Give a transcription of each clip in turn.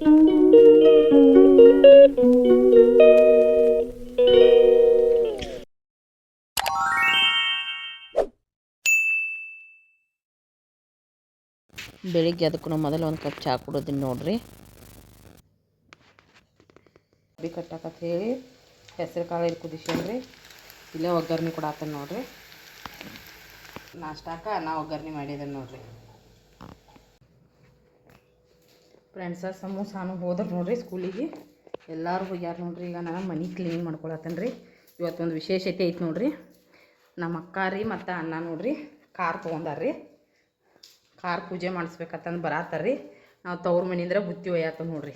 ಬೆಳಿಗ್ಗೆ ಅದಕ್ಕೂ ಮೊದಲು ಒಂದು ಕಪ್ ಚಹಾ ಕುಡಿದೀನಿ ನೋಡ್ರಿ. ಬಿ ಕಟ್ಟಾಕತ್ ಹೇಳಿ. ಹೆಸ್ರು ಕಾಳು ಇಲ್ಲಿ ಕುದಿಸ್ಯಾನ್ರಿ. ಇಲ್ಲೇ ಒಗ್ಗರ್ಣೆ ಕೊಡಾತನ ನೋಡ್ರಿ. ನಾಷ್ಟಾಕ ನಾ ಒಗ್ಗರ್ಣೆ ಮಾಡಿದ್ದೇನೆ ನೋಡ್ರಿ. ಫ್ರೆಂಡ್ಸ ಸಮೂಸಾನು ಹೋದ್ರೆ ನೋಡ್ರಿ ಸ್ಕೂಲಿಗೆ. ಎಲ್ಲರೂ ಹೋಗ್ಯಾರ ನೋಡ್ರಿ, ಈಗ ನಾನು ಮನೆ ಕ್ಲೀನ್ ಮಾಡ್ಕೊಳತ್ತೇನೆ ರೀ. ಇವತ್ತೊಂದು ವಿಶೇಷತೆ ಐತೆ ನೋಡ್ರಿ. ನಮ್ಮ ಅಕ್ಕ ರೀ ಮತ್ತು ಅಣ್ಣ ನೋಡ್ರಿ, ಕಾರ್ ತೊಗೊಂಡಾರ್ರಿ ಕಾರ್ ಪೂಜೆ ಮಾಡಿಸ್ಬೇಕಂತಂದು ಬರತ್ತಾರ್ರಿ ನಾವು ತವ್ರ ಮನೆಯಿಂದ ಬುತ್ತಿ ಒಯ್ಯತ್ತ ನೋಡ್ರಿ.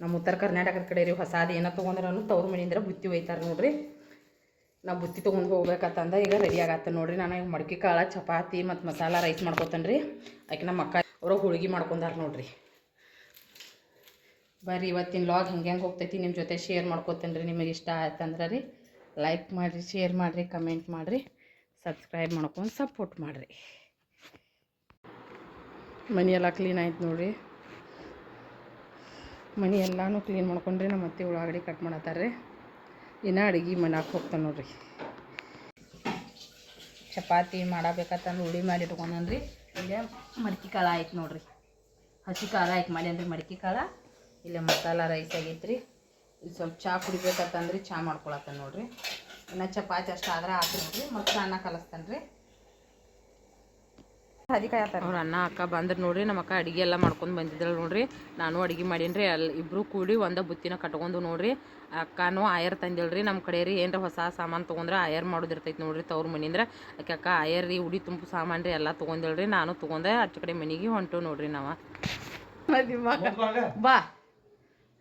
ನಮ್ಮ ಉತ್ತರ ಕರ್ನಾಟಕದ ಕಡೆ ರೀ ಹೊಸಾದು ಏನೋ ತೊಗೊಂಡ್ರೂ ತವ್ರ ಮನೆಯಿಂದ ಬುತ್ತಿ ಒಯ್ತಾರೆ ನೋಡ್ರಿ. ನಾವು ಬುತ್ತಿ ತೊಗೊಂಡು ಹೋಗ್ಬೇಕಂತಂದ ಈಗ ರೆಡಿ ಆಗತ್ತೆ ನೋಡ್ರಿ. ನಾನು ಈಗ ಮಡಕೆ ಕಾಳು, ಚಪಾತಿ ಮತ್ತು ಮಸಾಲ ರೈಸ್ ಮಾಡ್ಕೊತೇನೆ ರೀ ಆಕೆ ನಮ್ಮ ಅಕ್ಕ ಅವರು ಹೋಳಿಗೆ ಮಾಡ್ಕೊಂಡಾರ ನೋಡ್ರಿ. ಬರ್ರಿ, ಇವತ್ತಿನ ಲಾಗ್ ಹೆಂಗೆ ಹೆಂಗೆ ಹೋಗ್ತೈತಿ ನಿಮ್ಮ ಜೊತೆ ಶೇರ್ ಮಾಡ್ಕೊತೇನೆ ರೀ ನಿಮಗೆ ಇಷ್ಟ ಆಯ್ತಂದ್ರೆ ರೀ. ಲೈಕ್ ಮಾಡಿರಿ ಶೇರ್ ಮಾಡಿರಿ ಕಮೆಂಟ್ ಮಾಡಿರಿ ಸಬ್ಸ್ಕ್ರೈಬ್ ಮಾಡ್ಕೊಂಡು ಸಪೋರ್ಟ್ ಮಾಡಿರಿ. ಮನೆಯೆಲ್ಲ ಕ್ಲೀನ್ ಆಯ್ತು ನೋಡಿರಿ. ಮನೆ ಎಲ್ಲನೂ ಕ್ಲೀನ್ ಮಾಡ್ಕೊಂಡ್ರಿ ನಮ್ಮ ಅತ್ತೆ ಉಳ್ಳಾಗಡ್ಡಿ ಕಟ್ ಮಾಡತ್ತಾರ್ರಿ. ಇನ್ನು ಅಡುಗೆ ಮಾಡಕ್ಕೆ ಹೋಗ್ತಾನೆ ನೋಡ್ರಿ. ಚಪಾತಿ ಮಾಡಬೇಕಂತಂದು ಉಳಿ ಮಾಡಿ ಇಟ್ಕೊಂಡ್ರಿ ಇಲ್ಲೇ ಮಡಿಕೆ ಕಾಳು ಆಯ್ತು ನೋಡ್ರಿ. ಹಸಿ ಕಾಳು ಆಯ್ತು ಮಾಡಿ ಅಂದ್ರೆ ಮಡಿಕೆ ಕಾಳು. ಇಲ್ಲೇ ಮಸಾಲ ರೈಸ್ ಆಗೈತ್ರಿ. ಇಲ್ಲಿ ಸ್ವಲ್ಪ ಚಹಾ ಕುಡಿಬೇಕಂತಂದ್ರೆ ಚಹಾ ಮಾಡ್ಕೊಳತ್ತ ನೋಡ್ರಿ. ಇನ್ನು ಚಪಾತಿ ಅಷ್ಟು ಆದ್ರೆ ಹಾಕಿ ನೋಡ್ರಿ. ಮತ್ತೆ ಅನ್ನ ಕಲಿಸ್ತಾನೆ ರೀ. ಅವ್ರ ಅಣ್ಣ ಅಕ್ಕ ಬಂದ್ರೆ ನೋಡ್ರಿ ನಮ್ಮ ಅಕ್ಕ ಅಡಿಗೆ ಎಲ್ಲ ಮಾಡ್ಕೊಂಡು ಬಂದಿದ್ರಲ್ಲ ನೋಡ್ರಿ. ನಾನು ಅಡುಗೆ ಮಾಡೀನಿ ರೀ ಅಲ್ಲಿ ಇಬ್ಬರು ಕೂಡಿ ಒಂದ ಬುತ್ತಿನ ಕಟ್ಕೊಂಡು ನೋಡ್ರಿ. ಅಕ್ಕನೂ ಆಯರ್ ತಂದಿಲ್ರಿ ನಮ್ಮ ಕಡೆ ರೀ. ಏನರ ಹೊಸ ಸಾಮಾನು ತೊಗೊಂಡ್ರೆ ಆಯರ್ ಮಾಡೋದಿರ್ತೈತಿ ನೋಡ್ರಿ ತವ್ರ ಮನಿಂದ್ರ. ಆಕೆ ಅಕ್ಕ ಆಯರ್ ರೀ ಉಡಿ ತುಂಬು ಸಾಮಾನು ರೀ ಎಲ್ಲ ತೊಗೊಂದಿಲ್ರಿ ನಾನು ತೊಗೊಂಡೆ ಅಚ್ಚ ಕಡೆ ಮನೆಗೆ ಹೊಂಟು ನೋಡ್ರಿ ನಾವು. ಬಾ.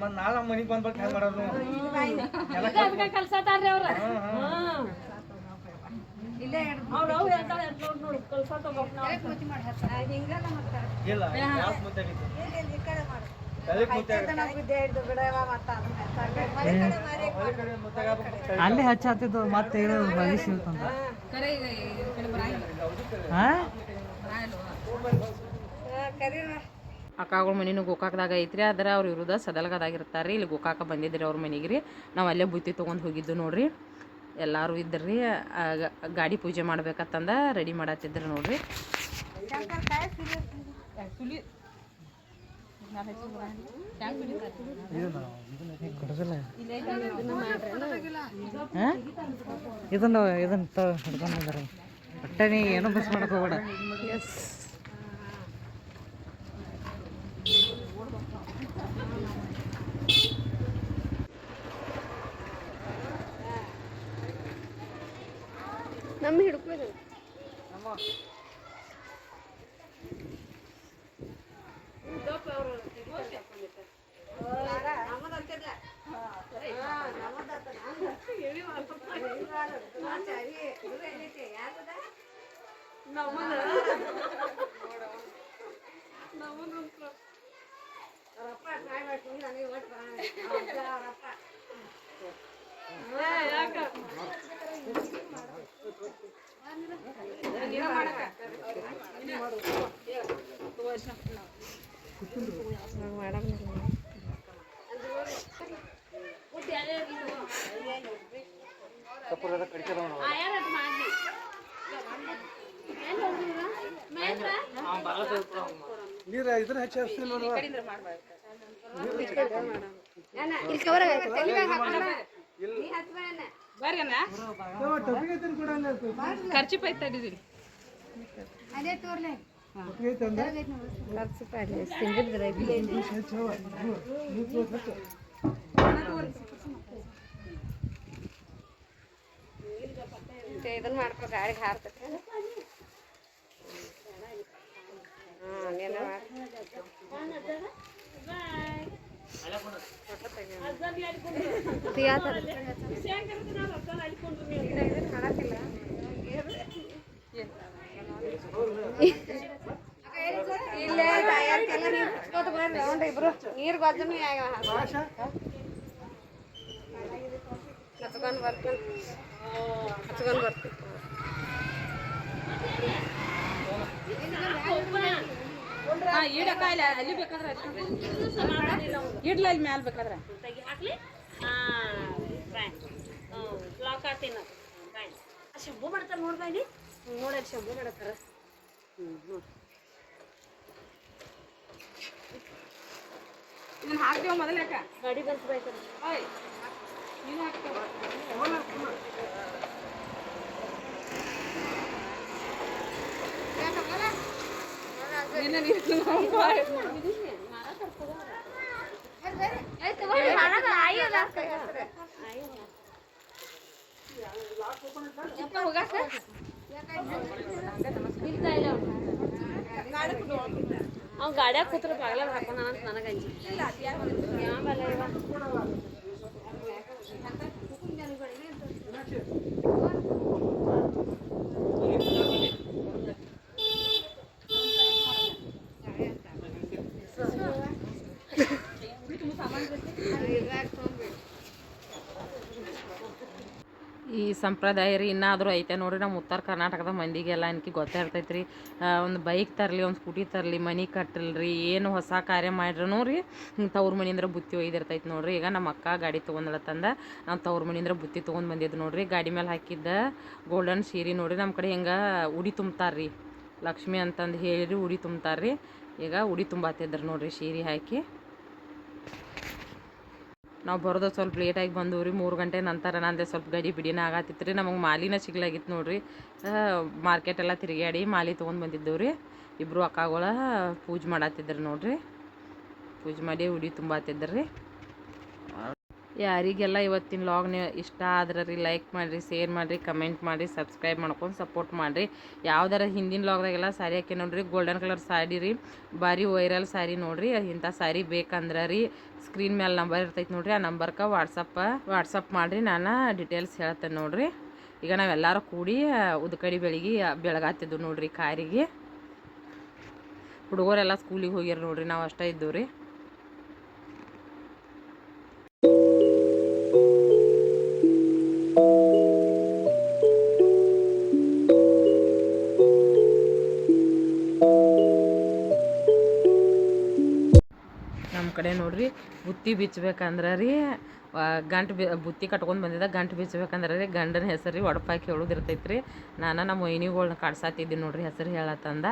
ಮತ್ ನಾಳೆ ಮನಿಗ್ ಬಂದ್ಬಿಟ್ಟು ಹೆಂಗ್ ಮಾಡೋದು? ಇಲ್ಲ ಮುದ್ದೆ ಆಗಿತ್ತು. ಅಲ್ಲಿ ಹಚ್ಚಾತಿದ್ದು ಮತ್ತೆ ಹೇಳೋದು ಹಾ. ಅಕ್ಕಗಳ ಮನಿನೂ ಗೋಕಾಕದಾಗ ಐತ್ರಿ. ಆದ್ರೆ ಅವ್ರು ಇರುದ ಸದಲ್ಗದಾಗಿರ್ತಾರೆ ರೀ ಇಲ್ಲಿ ಗೋಕಾಕ ಬಂದಿದ್ರಿ ಅವ್ರ ಮನೆಗೆ ರೀ ನಾವು ಅಲ್ಲೇ ಬುತ್ತಿ ತೊಗೊಂಡು ಹೋಗಿದ್ದು ನೋಡಿರಿ. ಎಲ್ಲರೂ ಇದ್ದರು ರೀ ಗಾಡಿ ಪೂಜೆ ಮಾಡ್ಬೇಕತ್ತಂದ ರೆಡಿ ಮಾಡತ್ತಿದ್ರು ನೋಡಿರಿ. ಇದನ್ನ ಇದನ್ನ ಹಿಡ್ಕೊಂಡಿದ್ದಾರೆ ಬಟ್ಟೆ ಏನೋ ಏನೂ ಮಿಸ್ ಮಾಡಕ್ ಹೋಗ್ಬೇಡ. ನೀರ ಇದನ್ನ. ಹಚ್ಚಿ ಹಚ್ತೀನಿ ನೋಡುವ ಬರ್ರಿ ಅಣ್ಣ ಟೊಪಿಗೆ ಐತೇನ್ ಕೂಡ ಅಲ್ಲೇ ಐತೆ. ಖರ್ಚು ಪೈ ತಡಿದಿರಿ ಅಂದ? ನೀರ್ ತೋರ್ಸ್ ಹಚ್ಚು. ಇದನ್ನ ಮಾಡ್ಕೊ ಗಾಳಿಗೆ ಹಾರ್ತೈತೆ ಇಲ್ಲೇ ಇಬ್ರು ನೀರು ಗೊತ್ತ ಇಲ್ಲ ಅಲ್ಲಿ ಬೇಕಾದ್ರೆ ಇಡ್ಲ ಅಲ್ಲಿ ಮ್ಯಾಲ ಬೇಕಾದ್ರೆ. ಶಂಭು ಮಾಡ್ತಾರ ನೋಡ್ಬಾಯಿ ನೋಡಲ್ಲಿ ಶಂಭು ಮಾಡತ್ತಾರ ಇದನ್ನ ಹಾಕ್ತೇವ ಮೊದಲಕ್ಕ. ಗಾಡಿ ಬಸ್ಬೇಕು ಓಯ್ ನೀನು ಹಾಕ್ತೇವ ಅವ್ನು ಗಾಡ್ಯಾಗ ಕೂತ್ರ ಬಾಗ್ಲಾಗ ಹಾಕೊಂಡ ಅಂತ ನನಗೆ ಅಂಜಿ ಈ ಸಂಪ್ರದಾಯ ರೀ ಇನ್ನಾದರೂ ಐತೆ ನೋಡ್ರಿ ನಮ್ಮ ಉತ್ತರ ಕರ್ನಾಟಕದ ಮಂದಿಗೆಲ್ಲ ಅನ್ಕಿ ಗೊತ್ತೇ ಇರ್ತೈತೆ ರೀ ಒಂದು ಬೈಕ್ ತರಲಿ, ಒಂದು ಸ್ಕೂಟಿ ತರಲಿ, ಮನೆ ಕಟ್ಟಲ್ರಿ ಏನು ಹೊಸ ಕಾರ್ಯ ಮಾಡ್ರೂ ರೀ, ತವ್ರ ಮನೆಯಿಂದ ಬುತ್ತಿ ಒಯ್ದಿರ್ತೈತೆ ನೋಡ್ರಿ. ಈಗ ನಮ್ಮ ಅಕ್ಕ ಗಾಡಿ ತೊಗೊಂಡಳತ್ತಂದ ನಾವು ತವ್ರ ಮನೆಯಿಂದ ಬುತ್ತಿ ತೊಗೊಂಡು ಬಂದಿದ್ದು ನೋಡ್ರಿ. ಗಾಡಿ ಮೇಲೆ ಹಾಕಿದ್ದ ಗೋಲ್ಡನ್ ಸೀರೆ ನೋಡ್ರಿ ನಮ್ಮ ಕಡೆ ಹಿಂಗೆ ಉಡಿ ತುಂಬ್ತಾರ್ರಿ. ಲಕ್ಷ್ಮಿ ಅಂತಂದು ಹೇಳಿ ಉಡಿ ತುಂಬ್ತಾರ್ರಿ. ಈಗ ಉಡಿ ತುಂಬಾತಿದ್ರು ನೋಡ್ರಿ ಸೀರೆ ಹಾಕಿ. ನಾವು ಬರೋದು ಸ್ವಲ್ಪ ಲೇಟಾಗಿ ಬಂದವು ರೀ, ಮೂರು ಗಂಟೆ ನಂತರ ನಂದೆ ಸ್ವಲ್ಪ ಗಡಿ ಬಿಡಿನ ಆಗತ್ತಿತ್ತು ರೀ. ನಮಗೆ ಮಾಲಿನ ಸಿಗ್ಲಾಗಿತ್ತು ನೋಡ್ರಿ. ಮಾರ್ಕೆಟ್ ಎಲ್ಲ ತಿರುಗಾಡಿ ಮಾಲಿ ತೊಗೊಂಡು ಬಂದಿದ್ದೆವು ರೀ. ಇಬ್ಬರು ಅಕ್ಕಗಳ ಪೂಜೆ ಮಾಡತ್ತಿದ್ರು ನೋಡ್ರಿ. ಪೂಜೆ ಮಾಡಿ ಉಡಿ ತುಂಬಾತಿದ್ರು ರೀ. ಯಾರಿಗೆಲ್ಲ ಇವತ್ತಿನ ಲಾಗ್ನ ಇಷ್ಟ ಆದ್ರೆ ರೀ ಲೈಕ್ ಮಾಡಿರಿ ಶೇರ್ ಮಾಡಿರಿ ಕಮೆಂಟ್ ಮಾಡಿರಿ ಸಬ್ಸ್ಕ್ರೈಬ್ ಮಾಡ್ಕೊಂಡು ಸಪೋರ್ಟ್ ಮಾಡಿರಿ. ಯಾವ್ದಾರ ಹಿಂದಿನ ಲಾಗ್ದಾಗೆಲ್ಲ ಸ್ಯಾರಿ ಹಾಕಿ ನೋಡಿರಿ ಗೋಲ್ಡನ್ ಕಲರ್ ಸ್ಯಾರಿ ರೀ ಭಾರಿ ವೈರಲ್ ಸ್ಯಾರಿ ನೋಡಿರಿ, ಇಂಥ ಸ್ಯಾರಿ ಬೇಕಂದ್ರೆ ರೀ ಸ್ಕ್ರೀನ್ ಮೇಲೆ ನಂಬರ್ ಇರ್ತೈತೆ ನೋಡಿರಿ, ಆ ನಂಬರ್ಗೆ ವಾಟ್ಸಪ್ಪ ವಾಟ್ಸಪ್ ಮಾಡಿರಿ, ನಾನು ಡೀಟೇಲ್ಸ್ ಹೇಳ್ತೇನೆ ನೋಡಿರಿ. ಈಗ ನಾವೆಲ್ಲರೂ ಕೂಡಿ ಉದ್ಕಡಿ ಬೆಳಿಗ್ಗೆ ಬೆಳಗಾತಿದ್ದು ನೋಡಿರಿ ಕಾರಿಗೆ. ಹುಡುಗರೆಲ್ಲ ಸ್ಕೂಲಿಗೆ ಹೋಗ್ಯಾರ ನೋಡಿರಿ, ನಾವು ಅಷ್ಟೇ ಇದ್ದೀವಿ ರೀ. ಕಡೆ ನೋಡ್ರಿ, ಬುತ್ತಿ ಬಿಚ್ಚಬೇಕಂದ್ರೆ ರೀ ಗಂಟು ಬಿ, ಬುತ್ತಿ ಕಟ್ಕೊಂಡು ಬಂದಿದ್ದ, ಗಂಟು ಬಿಚ್ಚಬೇಕಂದ್ರೆ ರೀ, ಗಂಡನ ಹೆಸರು ರೀ ಒಡಪಾಕಿ ಹೇಳೋದಿರ್ತೈತೆ ರೀ ನಾನು ನಮ್ಮ ಮೈನಿಗಳನ್ನ ಕಾಡ್ಸಾತಿದ್ದೀನಿ ನೋಡ್ರಿ, ಹೆಸರು ಹೇಳತ್ತಂದ.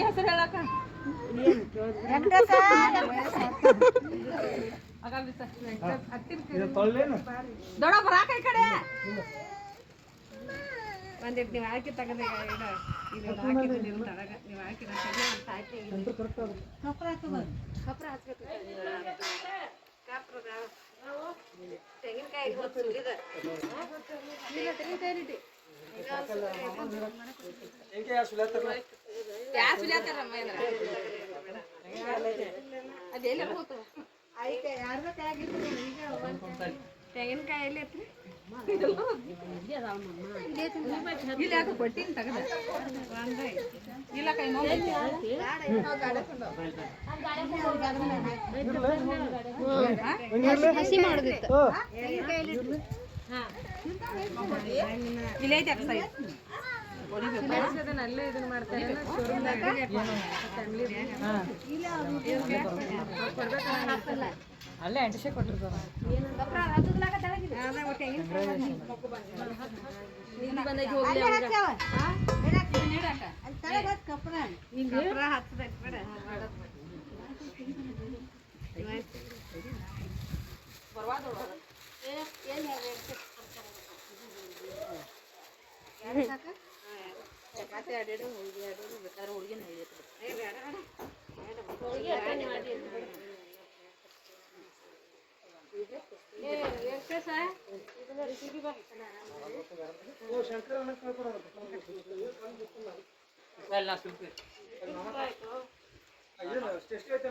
ಹೆಸರು ಹೇಳಕ್ಕ. ಇದು ತೊಳ್ಲೇನು ದೊಡ್ಡ ಬರಾಕ ಈ ನೀವು ಹಾಕಿ ತೆಗೆದ ಇದು ನೀವು ತಳಗ ನೀವು ಹಾಕಿದ ಹಾಕಿ ಕಪ್ರ ಹಚ್ಬೇಕು ಕಪ್ರದ ತೆಂಗಿನಕಾಯಿ ತೆಂಗಿನಕಾಯಿ ತೆಂಗಿನಕಾಯಿ ಎಲ್ಲಿ ಐತ್ರಿ ಇಲ್ಲ ಯಾಕೆ ಕೊಟ್ಟಿನ ತಗದ. ಇಲ್ಲ ಕೈ ನೋವು ಹಸಿ ಮಾಡೋದಿತ್ತು. ಅಲ್ಲೇ ಅಂಟಿಸೇ ಕೊಟ್ಟಿರ್ತಾರ ಕಪ್ರ ಹಚ್ಚದೈತಿ ಬೇಡ ಚಪಾತಿ ಆಡಾಡು ಹೋಳಿಗೆ ಆಡಾಡು ಬೇಕಾದ್ರೆ ಹೋಳಿಗೆ ಓ, ಶಂಕರ ಅಣ್ಣ ಕೇಳ್ಕೊಡೋಣ. ಏನು ಅಷ್ಟೇ ಎಷ್ಟು ಐತೆ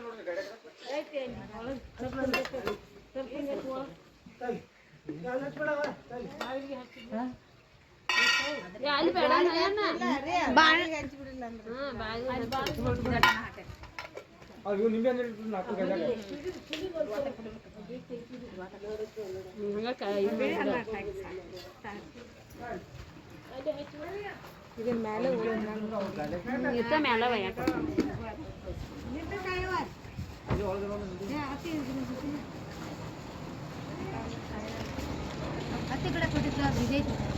ನೋಡ್ರಿ ಗಾಡಿ ಐತೆ ಒಳಗೆ ಸ್ವಲ್ಪ ಸ್ವಲ್ಪ ಸ್ವಲ್ಪ ಒಳಗೆ ಅಲ್ಲಿ ಬೇಡ ಬಾಳಿಗೆ ಹಂಚ್ಬಿಡಿಲ್ಲ ಅಂದ್ರೆ ಅವು ಇವು ನಿಂಬೆ ಹಣ್ಣು ಇಟ್ಟು ನಾಲ್ಕು ಗಾಡಿ ಇದನ್ನ ಮೇಲೆ ಇತ್ತ ಮೇಲೆ ಒಯ್ಯಾಕ ಹತ್ತಿ ಕಡೆ ಕೊಟ್ಟಿದ್ದು ಬಿದ್ದೈತಿ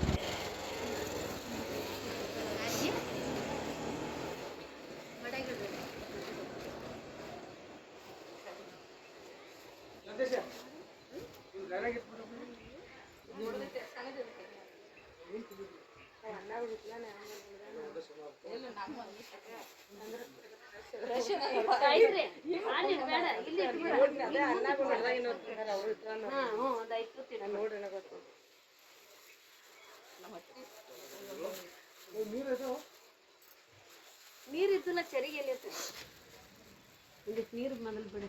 ನೀರು ಇದ್ದಿಲ್ಲ ಚರಿಗೆ ಎಲ್ಲಿ ಐತೆ ಇದಕ್ಕೆ ನೀರು ಮೊದಲು ಬಿಡು.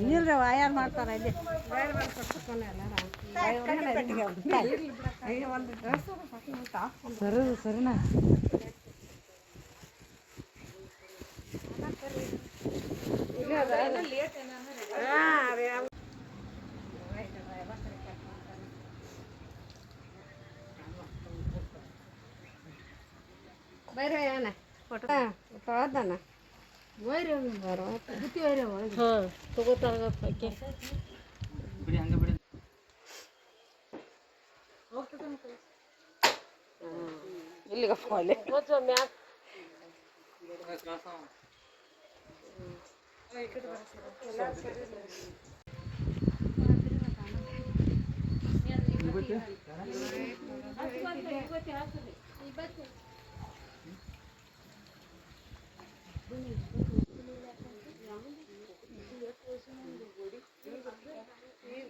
ನೀರು ವಾಯಾರ್ ಮಾಡ್ತಾರೆ ಅಲ್ಲಿ ಒಂದು ಡ್ರೆಸ್ ಸರಿ ಸರಿನಾ ಬೇರೆ ಏನ ಫೋಟೋ ತೊಳ್ದಾನ ಒಯ್ರಿ ಬರೋ ಬುತ್ತಿ ಒಯ್ರಿ ಒಳಗೆ ಹಾಂ ತಗೋತಾರ ಪೈಕಿ. ಬಿಡಿ ಇವತ್ತು ಬಿಡಿ ಇಲ್ಲಿಗಪ್ಪ ಅಲ್ಲಿ ಮತ್ತು ಮ್ಯಾಕ್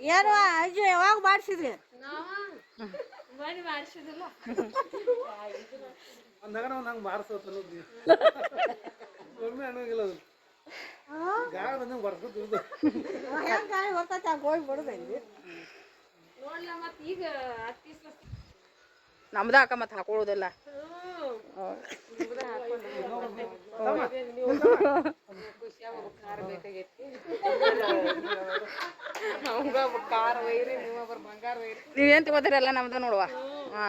ಏನು ಅಜ್ಜಿ ಯಾವಾಗ ಮಾಡಿಸಿದ್ರಿ? ಅಂದಾಗ ನಾವು ನಂಗೆ ಒಮ್ಮೆ ಅನ್ನೋಂಗಿಲ್ಲ ಅದು. ಗಾಳಿ ಬಂದಂಗೆ ಬರ್ಸ್ಕೊತಿರೋದು ಹೆಂಗೆ ಗಾಳಿ ಬರ್ತೈತೆ ಹಂಗೆ ಹೋಗಿ ಬಿಡುದಂಗೆ ನಮ್ದ ಅಕ್ಕ ಮತ್ತೆ ಹಾಕೊಳ್ಳೋದಿಲ್ಲ ನೀವೇನ್ ತಗೋತೀರಲ್ಲ ನಮ್ದು ನೋಡುವ. ಹಾ.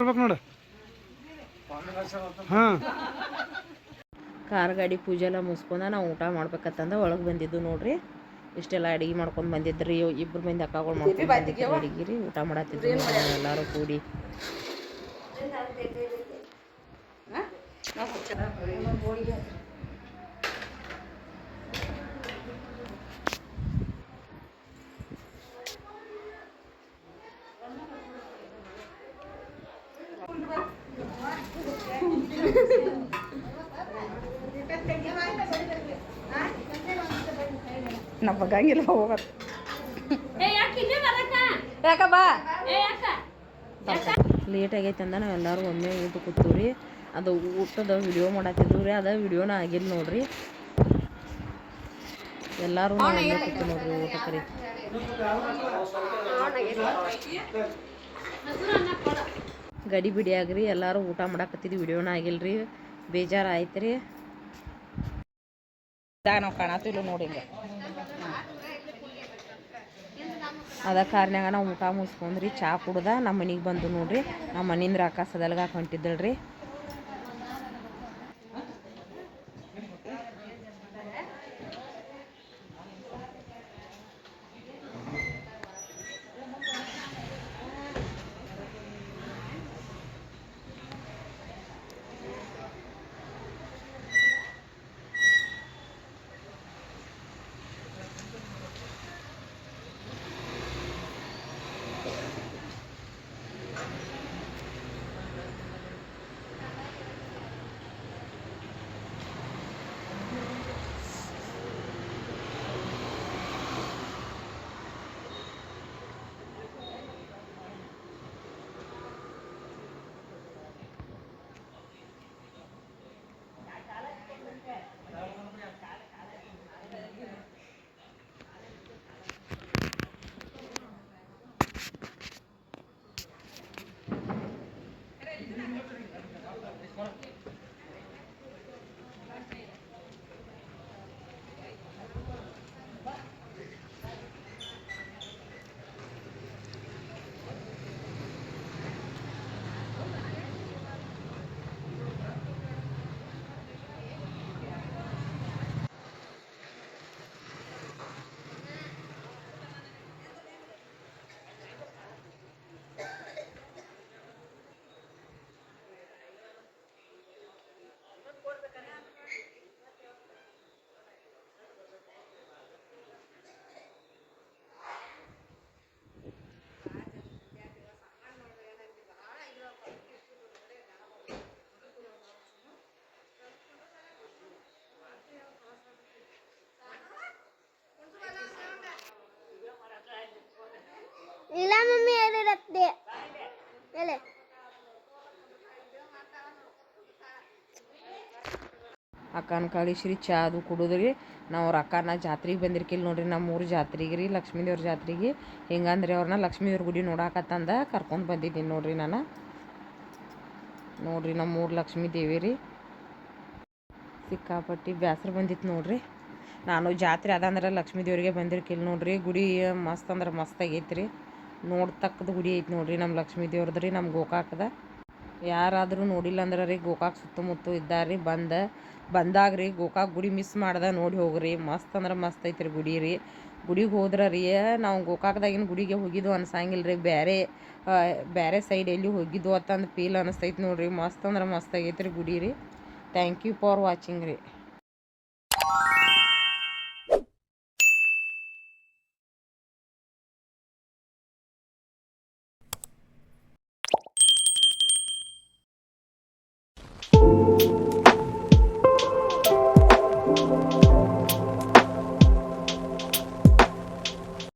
ನೋಡು. ಹಾಂ. ಕಾರ್ ಗಾಡಿ ಪೂಜೆ ಎಲ್ಲ ಮುಗಿಸ್ಕೊಂಡ ನಾವು ಊಟ ಮಾಡ್ಬೇಕತ್ತಂದ ಒಳಗೆ ಬಂದಿದ್ದು ನೋಡ್ರಿ. ಇಷ್ಟೆಲ್ಲ ಅಡಿಗೆ ಮಾಡ್ಕೊಂಡು ಬಂದಿದ್ರಿ. ಇಬ್ರು ಮಂದಿ ಅಕ್ಕಗಳು ಮಾಡ್ಕೊಂಡು ಅಡಿಗೆ ರೀ ಊಟ ಮಾಡತ್ತಿದ್ರು ಎಲ್ಲಾರು ಕೂಡಿ. ಬಗ್ಗಂಗಿಲ್ಲ ಹೋಗತ್ ಯಾಕ ಬಾ. ಲೇಟ್ ಆಗೈತೆ ಅಂದ ನಾವು ಎಲ್ಲರೂ ಒಮ್ಮೆ ಊಟ ಕೂತೀವ್ರಿ. ಅದು ಊಟದ ವಿಡಿಯೋ ಮಾಡತ್ತಿದ್ವು ರೀ ಅದ ವಿಡಿಯೋನ ಆಗಿಲ್ಲ ನೋಡ್ರಿ. ಎಲ್ಲರೂ ಒಮ್ಮೆ ಕೂತು ನೋಡ್ರಿ ಊಟಕ್ಕೆ ರೀ ಗಡಿ ಬಿಡಿ ಆಗ್ರಿ ಎಲ್ಲರೂ ಊಟ ಮಾಡಾಕತ್ತಿದ್ವಿ ವಿಡಿಯೋನ ರೀ ಬೇಜಾರು ಆಯ್ತು ರೀ ನಾವು ಕಾಣತಿಲ್ಲ ನೋಡಿ ಹಿಂಗೆ ಅದ ಕಾರ್ನ್ಯಾಗ ನಾವು ಊಟ ಮುಗಿಸ್ಕೊಂಡ್ರಿ ಚಾ ಕುಡ್ದ ನಮ್ಮ ಮನೆಗೆ ಬಂದು ನೋಡ್ರಿ. ನಮ್ಮ ಮನಿಂದ್ರ ಅಕ್ಕ ಹೊಂಟಿದ್ದಳು ಹೊಂಟಿದ್ದಳ್ರಿ ಅಕ್ಕನ ಕಳಿಸ್ರಿ ಚಾ ಅದು ಕುಡಿದ್ರಿ ನಾವು ಅವ್ರ ಅಕ್ಕನ ಜಾತ್ರೆಗೆ ಬಂದಿರ್ಕಿಲ್ಲ ನೋಡ್ರಿ ನಮ್ಮ ಊರು ಜಾತ್ರೆಗೆ ರೀ ಲಕ್ಷ್ಮೀ ದೇವ್ರ ಜಾತ್ರೆಗೆ. ಹಿಂಗಂದ್ರೆ ಅವ್ರನ್ನ ಲಕ್ಷ್ಮೀ ದೇವ್ರ ಗುಡಿ ನೋಡಾಕತ್ತಂದ ಕರ್ಕೊಂಡು ಬಂದಿದ್ದೀನಿ ನೋಡ್ರಿ ನಾನು. ನೋಡ್ರಿ ನಮ್ಮ ಊರು ಲಕ್ಷ್ಮೀ ದೇವಿ ರೀ. ಸಿಕ್ಕಾಪಟ್ಟಿ ಬ್ಯಾಸ್ರ ಬಂದಿತ್ತು ನೋಡ್ರಿ. ನಾನು ಜಾತ್ರೆ ಅದಂದ್ರೆ ಲಕ್ಷ್ಮೀ ದೇವ್ರಿಗೆ ಬಂದಿರ್ಕಿಲ್ಲ ನೋಡ್ರಿ. ಗುಡಿ ಮಸ್ತ್ ಅಂದ್ರೆ ಮಸ್ತ್ ಆಗೈತೆ ರೀ. ನೋಡ್ತಕ್ಕದ ಗುಡಿ ಐತಿ ನೋಡ್ರಿ ನಮ್ಮ ಲಕ್ಷ್ಮೀ ದೇವ್ರದ್ದು ರೀ ನಮ್ಮ ಗೋಕಾಕದ. ಯಾರಾದರೂ ನೋಡಿಲ್ಲ ಅಂದ್ರೆ ರೀ, ಗೋಕಾಕ್ ಸುತ್ತಮುತ್ತ ಇದ್ದಾರೆ ಬಂದ ಬಂದಾಗ ರೀ ಗೋಕಾಕ್ ಗುಡಿ ಮಿಸ್ ಮಾಡ್ದೆ ನೋಡಿ ಹೋಗ್ರಿ. ಮಸ್ತ್ ಅಂದ್ರೆ ಮಸ್ತ್ ಐತ್ರಿ ಗುಡಿ ರೀ. ಗುಡಿಗೆ ಹೋದ್ರೆ ರೀ, ನಾವು ಗೋಕಾಕ್ದಾಗಿನ ಗುಡಿಗೆ ಹೋಗಿದ್ದು ಅನ್ಸಂಗಿಲ್ಲ ರೀ ಬೇರೆ ಬೇರೆ ಸೈಡ್ ಎಲ್ಲಿ ಹೋಗಿದ್ದು ಅಂತಂದು ಫೀಲ್ ಅನಿಸ್ತೈತೆ ನೋಡ್ರಿ. ಮಸ್ತ್ ಅಂದ್ರೆ ಮಸ್ತ್ ಆಗೈತೆ ರೀ ಗುಡಿ ರೀ. ಥ್ಯಾಂಕ್ ಯು ಫಾರ್ ವಾಚಿಂಗ್ ರೀ.